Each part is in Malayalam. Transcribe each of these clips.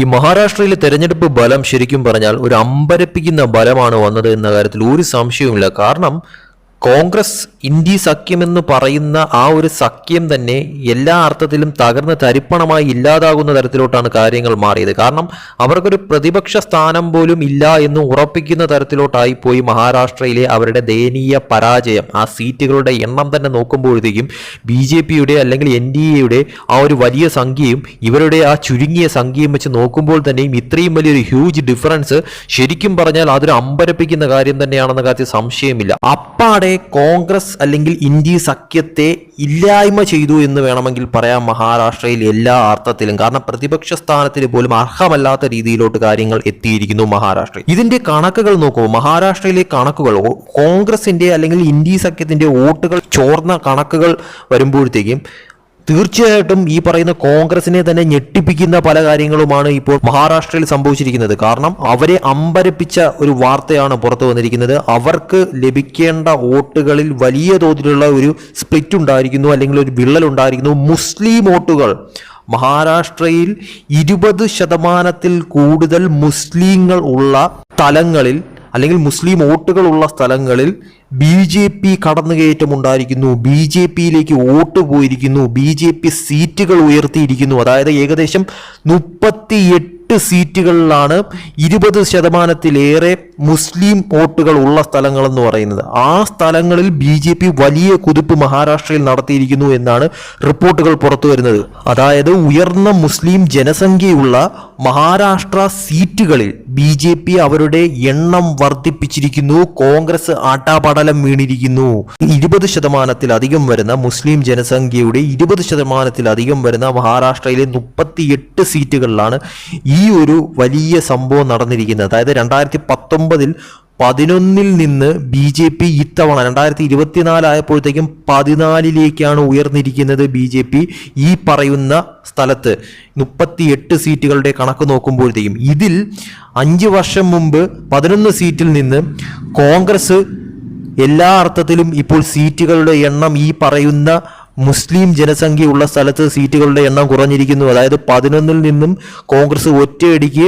ഈ മഹാരാഷ്ട്രയിലെ തെരഞ്ഞെടുപ്പ് ബലം ശരിക്കും പറഞ്ഞാൽ ഒരു അമ്പരപ്പിക്കുന്ന ബലമാണ് വന്നത് എന്ന കാര്യത്തിൽ ഒരു സംശയവുമില്ല. കാരണം കോൺഗ്രസ് ഇന്ത്യ സഖ്യമെന്ന് പറയുന്ന ആ ഒരു സഖ്യം തന്നെ എല്ലാ അർത്ഥത്തിലും തകർന്ന് തരിപ്പണമായി ഇല്ലാതാകുന്ന തരത്തിലോട്ടാണ് കാര്യങ്ങൾ മാറിയത്. കാരണം അവർക്കൊരു പ്രതിപക്ഷ സ്ഥാനം പോലും ഇല്ല എന്ന് ഉറപ്പിക്കുന്ന തരത്തിലോട്ടായി പോയി മഹാരാഷ്ട്രയിലെ അവരുടെ ദയനീയ പരാജയം. ആ സീറ്റുകളുടെ എണ്ണം തന്നെ നോക്കുമ്പോഴത്തേക്കും ബി ജെ പിയുടെ അല്ലെങ്കിൽ എൻ ഡി എയുടെ ആ ഒരു വലിയ സംഖ്യയും ഇവരുടെ ആ ചുരുങ്ങിയ സംഖ്യയും വെച്ച് നോക്കുമ്പോൾ തന്നെയും ഇത്രയും വലിയൊരു ഹ്യൂജ് ഡിഫറൻസ് ശരിക്കും പറഞ്ഞാൽ അതൊരു അമ്പരപ്പിക്കുന്ന കാര്യം തന്നെയാണെന്ന കാര്യത്തിൽ സംശയമില്ല. അപ്പാടെ കോൺഗ്രസ് അല്ലെങ്കിൽ ഇന്ത്യ സഖ്യത്തെ ഇല്ലായ്മ ചെയ്തു എന്ന് വേണമെങ്കിൽ പറയാം മഹാരാഷ്ട്രയിൽ എല്ലാ അർത്ഥത്തിലും. കാരണം പ്രതിപക്ഷ സ്ഥാനത്തിന് പോലും അർഹമല്ലാത്ത രീതിയിലോട്ട് കാര്യങ്ങൾ എത്തിയിരിക്കുന്നു മഹാരാഷ്ട്രയിൽ. ഇതിന്റെ കണക്കുകൾ നോക്കൂ. മഹാരാഷ്ട്രയിലെ കണക്കുകൾ കോൺഗ്രസിന്റെ അല്ലെങ്കിൽ ഇന്ത്യ സഖ്യത്തിന്റെ വോട്ടുകൾ ചോർന്ന കണക്കുകൾ വരുമ്പോഴത്തേക്കും തീർച്ചയായിട്ടും ഈ പറയുന്ന കോൺഗ്രസിനെ തന്നെ ഞെട്ടിപ്പിക്കുന്ന പല കാര്യങ്ങളുമാണ് ഇപ്പോൾ മഹാരാഷ്ട്രയിൽ സംഭവിച്ചിരിക്കുന്നത്. കാരണം അവരെ അമ്പരപ്പിച്ച ഒരു വാർത്തയാണ് പുറത്തു വന്നിരിക്കുന്നത്. അവർക്ക് ലഭിക്കേണ്ട വോട്ടുകളിൽ വലിയ തോതിലുള്ള ഒരു സ്പ്ലിറ്റ് ഉണ്ടായിരിക്കുന്നു അല്ലെങ്കിൽ ഒരു വിള്ളൽ ഉണ്ടായിരിക്കുന്നു. മുസ്ലിം വോട്ടുകൾ. മഹാരാഷ്ട്രയിൽ ഇരുപത് ശതമാനത്തിൽ കൂടുതൽ മുസ്ലിങ്ങൾ ഉള്ള സ്ഥലങ്ങളിൽ അല്ലെങ്കിൽ മുസ്ലിം വോട്ടുകളുള്ള സ്ഥലങ്ങളിൽ ബി ജെ പി കടന്നുകയറ്റം ഉണ്ടായിരിക്കുന്നു ബി ജെ പിയിലേക്ക് വോട്ട് പോയിരിക്കുന്നു ബി ജെ പി സീറ്റുകൾ ഉയർത്തിയിരിക്കുന്നു. അതായത് ഏകദേശം മുപ്പത്തി എട്ട് സീറ്റുകളിലാണ് ഇരുപത് ശതമാനത്തിലേറെ മുസ്ലിം വോട്ടുകൾ ഉള്ള സ്ഥലങ്ങൾ എന്ന് പറയുന്നത്. ആ സ്ഥലങ്ങളിൽ ബി ജെ പി വലിയ കുതിപ്പ് മഹാരാഷ്ട്രയിൽ നടത്തിയിരിക്കുന്നു എന്നാണ് റിപ്പോർട്ടുകൾ പുറത്തു വരുന്നത്. അതായത് ഉയർന്ന മുസ്ലിം ജനസംഖ്യയുള്ള മഹാരാഷ്ട്ര സീറ്റുകളിൽ ബി ജെ പി അവരുടെ എണ്ണം വർദ്ധിപ്പിച്ചിരിക്കുന്നു. കോൺഗ്രസ് ആട്ടാപടലം വീണിരിക്കുന്നു. ഇരുപത് ശതമാനത്തിലധികം വരുന്ന മുസ്ലിം ജനസംഖ്യയുടെ ഇരുപത് ശതമാനത്തിലധികം വരുന്ന മഹാരാഷ്ട്രയിലെ മുപ്പത്തിയെട്ട് സീറ്റുകളിലാണ് ഈ ഒരു വലിയ സംഭവം നടന്നിരിക്കുന്നത്. അതായത് രണ്ടായിരത്തി പത്തൊമ്പതിൽ പതിനൊന്നിൽ നിന്ന് ബി ജെ പി ഇത്തവണ രണ്ടായിരത്തി ഇരുപത്തിനാലായപ്പോഴത്തേക്കും പതിനാലിലേക്കാണ് ഉയർന്നിരിക്കുന്നത് ബി ജെ പി ഈ പറയുന്ന സ്ഥലത്ത്. മുപ്പത്തി എട്ട് സീറ്റുകളുടെ കണക്ക് നോക്കുമ്പോഴത്തേക്കും ഇതിൽ അഞ്ച് വർഷം മുമ്പ് പതിനൊന്ന് സീറ്റിൽ നിന്ന് കോൺഗ്രസ് എല്ലാ അർത്ഥത്തിലും ഇപ്പോൾ സീറ്റുകളുടെ എണ്ണം ഈ പറയുന്ന മുസ്ലിം ജനസംഖ്യയുള്ള സ്ഥലത്ത് സീറ്റുകളുടെ എണ്ണം കുറഞ്ഞിരിക്കുന്നു. അതായത് പതിനൊന്നിൽ നിന്നും കോൺഗ്രസ് ഒറ്റയടിക്ക്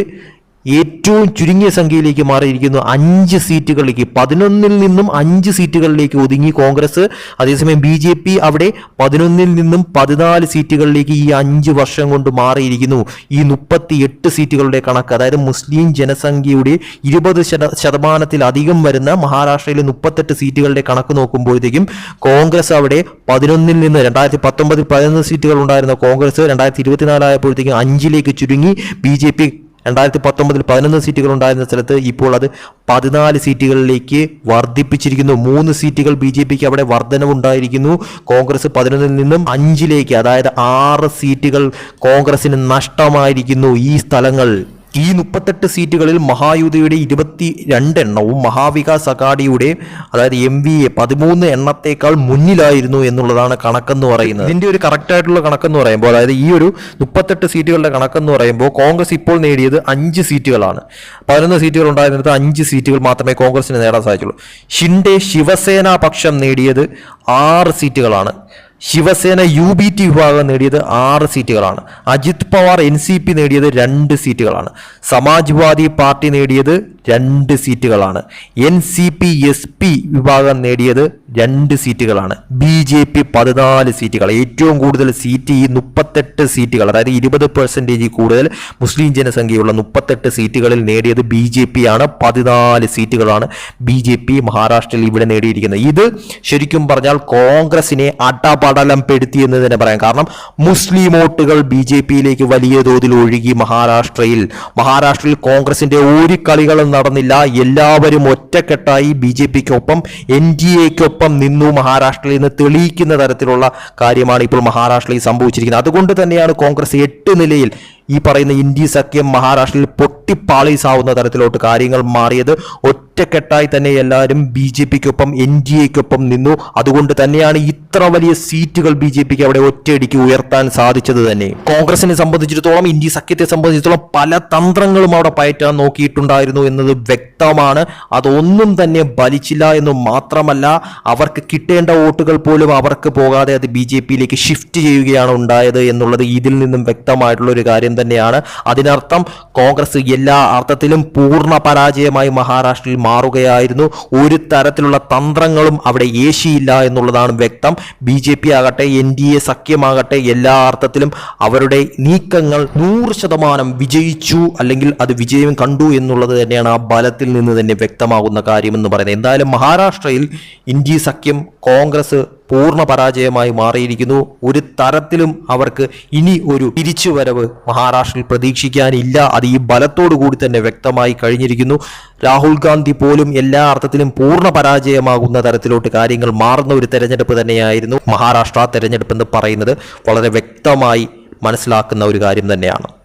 ഏറ്റവും ചുരുങ്ങിയ സംഖ്യയിലേക്ക് മാറിയിരിക്കുന്നു. അഞ്ച് സീറ്റുകളിലേക്ക് പതിനൊന്നിൽ നിന്നും അഞ്ച് സീറ്റുകളിലേക്ക് ഒതുങ്ങി കോൺഗ്രസ്. അതേസമയം ബി ജെ പി അവിടെ പതിനൊന്നിൽ നിന്നും പതിനാല് സീറ്റുകളിലേക്ക് ഈ അഞ്ച് വർഷം കൊണ്ട് മാറിയിരിക്കുന്നു. ഈ മുപ്പത്തി എട്ട് സീറ്റുകളുടെ കണക്ക് അതായത് മുസ്ലിം ജനസംഖ്യയുടെ ഇരുപത് ശത ശതമാനത്തിലധികം വരുന്ന മഹാരാഷ്ട്രയിലെ മുപ്പത്തെട്ട് സീറ്റുകളുടെ കണക്ക് നോക്കുമ്പോഴത്തേക്കും കോൺഗ്രസ് അവിടെ പതിനൊന്നിൽ നിന്ന് രണ്ടായിരത്തി പത്തൊമ്പതിൽ പതിനൊന്ന് സീറ്റുകൾ ഉണ്ടായിരുന്ന കോൺഗ്രസ് രണ്ടായിരത്തി ഇരുപത്തിനാലായപ്പോഴത്തേക്കും അഞ്ചിലേക്ക് ചുരുങ്ങി. ബി ജെ പി രണ്ടായിരത്തി പത്തൊമ്പതിൽ പതിനൊന്ന് സീറ്റുകൾ ഉണ്ടായിരുന്ന സ്ഥലത്ത് ഇപ്പോൾ അത് പതിനാല് സീറ്റുകളിലേക്ക് വർദ്ധിപ്പിച്ചിരിക്കുന്നു. മൂന്ന് സീറ്റുകൾ ബി ജെ പിക്ക് അവിടെ വർധനവുണ്ടായിരിക്കുന്നു. കോൺഗ്രസ് പതിനൊന്നിൽ നിന്നും അഞ്ചിലേക്ക് അതായത് ആറ് സീറ്റുകൾ കോൺഗ്രസിന് നഷ്ടമായിരിക്കുന്നു ഈ സ്ഥലങ്ങൾ. ഈ മുപ്പത്തെട്ട് സീറ്റുകളിൽ മഹായുതിയുടെ ഇരുപത്തി രണ്ടെണ്ണവും മഹാവികാസ് അഘാഡിയുടെ അതായത് എം വി എ പതിമൂന്ന് എണ്ണത്തേക്കാൾ മുന്നിലായിരുന്നു എന്നുള്ളതാണ് കണക്കെന്ന് പറയുന്നത്. ഇതിന്റെ ഒരു കറക്റ്റ് ആയിട്ടുള്ള കണക്കെന്ന് പറയുമ്പോൾ അതായത് ഈ ഒരു മുപ്പത്തെട്ട് സീറ്റുകളുടെ കണക്കെന്ന് പറയുമ്പോൾ കോൺഗ്രസ് ഇപ്പോൾ നേടിയത് അഞ്ച് സീറ്റുകളാണ്. പതിനൊന്ന് സീറ്റുകൾ ഉണ്ടായിരുന്നത് അഞ്ച് സീറ്റുകൾ മാത്രമേ കോൺഗ്രസിന് നേടാൻ സാധിച്ചുള്ളൂ. ഷിൻഡെ ശിവസേന പക്ഷം നേടിയത് ആറ് സീറ്റുകളാണ്. ശിവസേന യു ബി ടി വിഭാഗം നേടിയത് ആറ് സീറ്റുകളാണ്. Ajit Pawar N C P നേടിയത് രണ്ട് സീറ്റുകളാണ്. സമാജ്വാദി പാർട്ടി നേടിയത് രണ്ട് സീറ്റുകളാണ്. N C P S P വിഭാഗം നേടിയത് രണ്ട് സീറ്റുകളാണ്. ബി ജെ പി പതിനാല് സീറ്റുകൾ. ഏറ്റവും കൂടുതൽ സീറ്റ് ഈ മുപ്പത്തെട്ട് സീറ്റുകൾ അതായത് ഇരുപത് പെർസെന്റേജ് കൂടുതൽ മുസ്ലിം ജനസംഖ്യയുള്ള മുപ്പത്തെട്ട് സീറ്റുകളിൽ നേടിയത് ബി ജെ പി ആണ്. പതിനാല് സീറ്റുകളാണ് ബി ജെ പി മഹാരാഷ്ട്രയിൽ ഇവിടെ നേടിയിരിക്കുന്നത്. ഇത് ശരിക്കും പറഞ്ഞാൽ കോൺഗ്രസിനെ അടപടലം പെടുത്തി എന്ന് തന്നെ പറയാം. കാരണം മുസ്ലിം വോട്ടുകൾ ബി ജെ പിയിലേക്ക് വലിയ തോതിൽ ഒഴുകി മഹാരാഷ്ട്രയിൽ. മഹാരാഷ്ട്രയിൽ കോൺഗ്രസിന്റെ ഒരു കളികളും നടന്നില്ല. എല്ലാവരും ഒറ്റക്കെട്ടായി ബി ജെ പിക്കൊപ്പം എൻ ഡി എക്കൊപ്പം നിന്നു മഹാരാഷ്ട്രയിൽ നിന്ന് തെളിയിക്കുന്ന തരത്തിലുള്ള കാര്യമാണ് ഇപ്പോൾ മഹാരാഷ്ട്രയിൽ സംഭവിച്ചിരിക്കുന്നത്. അതുകൊണ്ട് തന്നെയാണ് കോൺഗ്രസ് എട്ട് നിലയിൽ ഈ പറയുന്ന ഇന്ത്യ സഖ്യം മഹാരാഷ്ട്രയിൽ പൊട്ടിപ്പാളീസാവുന്ന തരത്തിലോട്ട് കാര്യങ്ങൾ മാറിയത് ഒറ്റക്കെട്ടായി തന്നെ എല്ലാവരും ബി ജെ പിക്കൊപ്പം എൻ ഡി എക്കൊപ്പം നിന്നു. അതുകൊണ്ട് തന്നെയാണ് ഇത്ര വലിയ സീറ്റുകൾ ബി ജെ പിക്ക് അവിടെ ഒറ്റയടിക്ക് ഉയർത്താൻ സാധിച്ചത് തന്നെ. കോൺഗ്രസിനെ സംബന്ധിച്ചിടത്തോളം ഇന്ത്യ സഖ്യത്തെ സംബന്ധിച്ചിടത്തോളം പല തന്ത്രങ്ങളും അവിടെ പയറ്റാൻ നോക്കിയിട്ടുണ്ടായിരുന്നു എന്നത് വ്യക്തമാണ്. അതൊന്നും തന്നെ ഫലിച്ചില്ല എന്ന് മാത്രമല്ല അവർക്ക് കിട്ടേണ്ട വോട്ടുകൾ പോലും അവർക്ക് പോകാതെ അത് ബി ജെ പിയിലേക്ക് ഷിഫ്റ്റ് ചെയ്യുകയാണ് ഉണ്ടായത് എന്നുള്ളത് ഇതിൽ നിന്നും വ്യക്തമായിട്ടുള്ള ഒരു കാര്യം കാര്യം തന്നെയാണ്. അതിനർത്ഥം കോൺഗ്രസ് എല്ലാ അർത്ഥത്തിലും പൂർണ പരാജയമായി മഹാരാഷ്ട്രയിൽ മാറുകയായിരുന്നു. ഒരു തരത്തിലുള്ള തന്ത്രങ്ങളും അവിടെ ഏശിയില്ല എന്നുള്ളതാണ് വ്യക്തം. ബി ജെ പി ആകട്ടെ എൻ ഡി എ സഖ്യമാകട്ടെ എല്ലാ അർത്ഥത്തിലും അവരുടെ നീക്കങ്ങൾ നൂറ് ശതമാനം വിജയിച്ചു അല്ലെങ്കിൽ അത് വിജയം കണ്ടു എന്നുള്ളത് തന്നെയാണ് ആ ബലത്തിൽ നിന്ന് തന്നെ വ്യക്തമാകുന്ന കാര്യമെന്ന് പറയുന്നത്. എന്തായാലും മഹാരാഷ്ട്രയിൽ ഇന്ത്യ സഖ്യം കോൺഗ്രസ് പൂർണ പരാജയമായി മാറിയിരിക്കുന്നു. ഒരു തരത്തിലും അവർക്ക് ഇനി ഒരു തിരിച്ചുവരവ് മഹാരാഷ്ട്രയിൽ പ്രതീക്ഷിക്കാനില്ല. അത് ഈ ബലത്തോടു കൂടി തന്നെ വ്യക്തമായി കഴിഞ്ഞിരിക്കുന്നു. രാഹുൽ ഗാന്ധി പോലും എല്ലാ അർത്ഥത്തിലും പൂർണ പരാജയമാകുന്ന തരത്തിലോട്ട് കാര്യങ്ങൾ മാറുന്ന ഒരു തെരഞ്ഞെടുപ്പ് തന്നെയായിരുന്നു മഹാരാഷ്ട്ര തെരഞ്ഞെടുപ്പ് എന്ന് പറയുന്നത്. വളരെ വ്യക്തമായി മനസ്സിലാക്കുന്ന ഒരു കാര്യം തന്നെയാണ്.